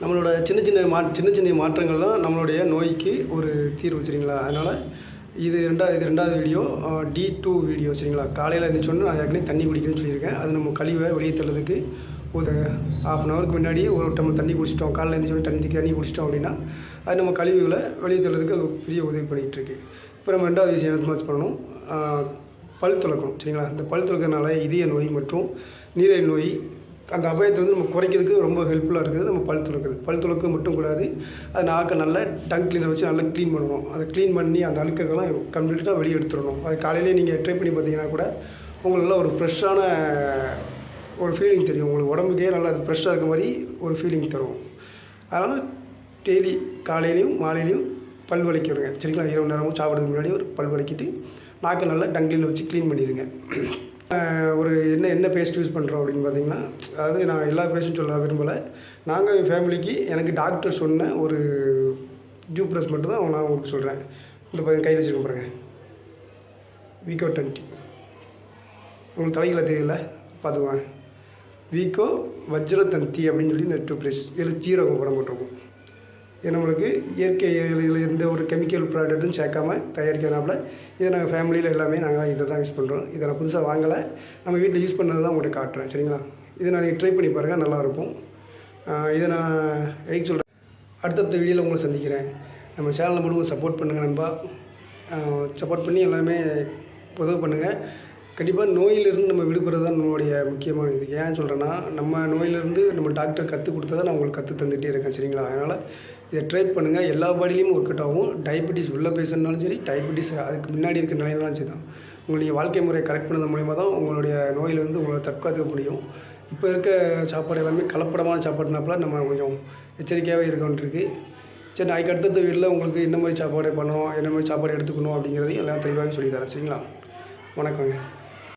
நம்மளோட சின்ன சின்ன மா சின்ன சின்ன மாற்றங்கள் தான் நம்மளுடைய நோய்க்கு ஒரு தீர்வு சரிங்களா? அதனால் இது ரெண்டாவது இது ரெண்டாவது வீடியோ டி டூ வீடியோ சரிங்களா? காலையில் எழுந்திரிச்சோன்னு நான் ஏற்கனவே தண்ணி குடிக்கணும்னு சொல்லியிருக்கேன். அது நம்ம கழிவை வெளியே தள்ளதுக்கு ஒரு ஹாஃப் அன் ஹவருக்கு முன்னாடியே ஒரு டம்ளர் தண்ணி குடிச்சிட்டோம். காலையில் எழுந்திரிச்சோன்னு தண்ணி தண்ணி குடிச்சிட்டோம் அப்படின்னா அது நம்ம கழிவுகளை வெளியே தள்ளதுக்கு அது பெரிய உதவி பண்ணிகிட்டு இருக்கு இப்போ நம்ம ரெண்டாவது விஷயம் என்ன பண்ணணும். ஆஹ், பல் சரிங்களா? இந்த பல் இதய நோய் மற்றும் நீரிழிவு நோய் அந்த அபாயத்தை நம்ம குறைக்கிறதுக்கு ரொம்ப ஹெல்ப்ஃபுல்லாக இருக்குது. நம்ம பல் துளக்குறது பல் துளக்க மட்டும் கூடாது. அது நாக்கை நல்லா டங் கிளீனர் வச்சு நல்லா க்ளீன் பண்ணுவோம் அதை க்ளீன் பண்ணி அந்த அழுக்கெல்லாம் கம்ப்ளீட்டாக வெளியே எடுத்துடணும். அது காலையிலே நீங்கள் ட்ரை பண்ணி பார்த்தீங்கன்னா கூட உங்களுக்கு ஒரு ஃப்ரெஷ்ஷான ஒரு ஃபீலிங் தெரியும். உங்களுக்கு உடம்புக்கே நல்லா அது ஃப்ரெஷ்ஷாக இருக்க மாதிரி ஒரு ஃபீலிங் தரும். அதனால் டெய்லி காலையிலையும் மாலையிலையும் பல் வலிக்கிடுங்க சரிங்களா? இரவு நேரமும் சாப்பிட்றதுக்கு முன்னாடி ஒரு பல் வலிக்கிட்டு நாக்கை நல்லா டங்கிலில் வச்சு க்ளீன் பண்ணிடுங்க. ஒரு என்ன என்ன பேஸ்ட் யூஸ் பண்ணுறோம் அப்படின்னு பார்த்தீங்கன்னா அதாவது நான் எல்லா பேஸ்ட்டும் சொல்ல விரும்பலை. நாங்கள் என் ஃபேமிலிக்கு எனக்கு டாக்டர் சொன்ன ஒரு ஜூ ப்ரெஸ் மட்டும் தான் நான் உங்களுக்கு சொல்கிறேன் இந்த பையன் கையில் வச்சுருக்க பாருங்க. வீக்கோ டுவெண்ட்டி உங்களுக்கு தலைகளை தெரியல? பார்த்துக்குவேன் வீக்கோ வஜ்ரதந்தி அப்படின்னு சொல்லி இந்த டூ ப்ளேஸ் இதில் ஜீரகம் படம் போட்டிருக்கும். நம்மளுக்கு இயற்கை இதில் எந்த ஒரு கெமிக்கல் ப்ராடக்ட்டும் சேர்க்காம தயாரிக்கிறனால இதை நாங்கள் ஃபேமிலியில் எல்லாமே நாங்கள் இதை தான் யூஸ் பண்ணுறோம் இதை நான் புதுசாக வாங்கலை. நம்ம வீட்டில் யூஸ் பண்ணது தான் உங்கள்கிட்ட காட்டுறேன் சரிங்களா? இதை நான் ட்ரை பண்ணி பாருங்கள் நல்லாயிருக்கும் இதை நான் எதுக்கு சொல்கிறேன் அடுத்தடுத்த வீடியோவில் உங்களை சந்திக்கிறேன். நம்ம சேனலை மட்டும் சப்போர்ட் பண்ணுங்கள் நண்பா. சப்போர்ட் பண்ணி எல்லாமே உதவு பண்ணுங்கள் கண்டிப்பாக நோயிலிருந்து நம்ம விடுபடுறது தான் நம்மளுடைய முக்கியமான இது. ஏன் சொல்கிறேன்னா நம்ம நோயிலிருந்து நம்ம டாக்டர் கற்றுக் கொடுத்ததை நான் உங்களுக்கு கற்று தந்துகிட்டே இருக்கேன் சரிங்களா? அதனால் இதை ட்ரை பண்ணுங்கள் எல்லா பாடியிலையும் ஒர்க் அவுட் ஆகும். டயபெட்டிஸ் உள்ள பேசணுன்னாலும் சரி டயபெட்டிஸ் அதுக்கு முன்னாடி இருக்க நிலையினாலும் சரி தான். உங்களுடைய வாழ்க்கை முறையை கரெக்ட் பண்ணது மூலயமா தான் உங்களுடைய நோயிலிருந்து உங்களை தற்காத்துக்க முடியும். இப்போ இருக்க சாப்பாடு எல்லாமே கலப்படமான சாப்பாடுனாப்புல நம்ம கொஞ்சம் எச்சரிக்கையாகவே இருக்கோன்ட்ருக்கு சரி நாளைக்கு அடுத்தடுத்த வீட்டில் உங்களுக்கு என்ன மாதிரி சாப்பாடு பண்ணணும் என்ன மாதிரி சாப்பாடு எடுத்துக்கணும் அப்படிங்கிறதையும் எல்லாம் தெளிவாகவே சொல்லித்தரேன். சரிங்களா? வணக்கங்க.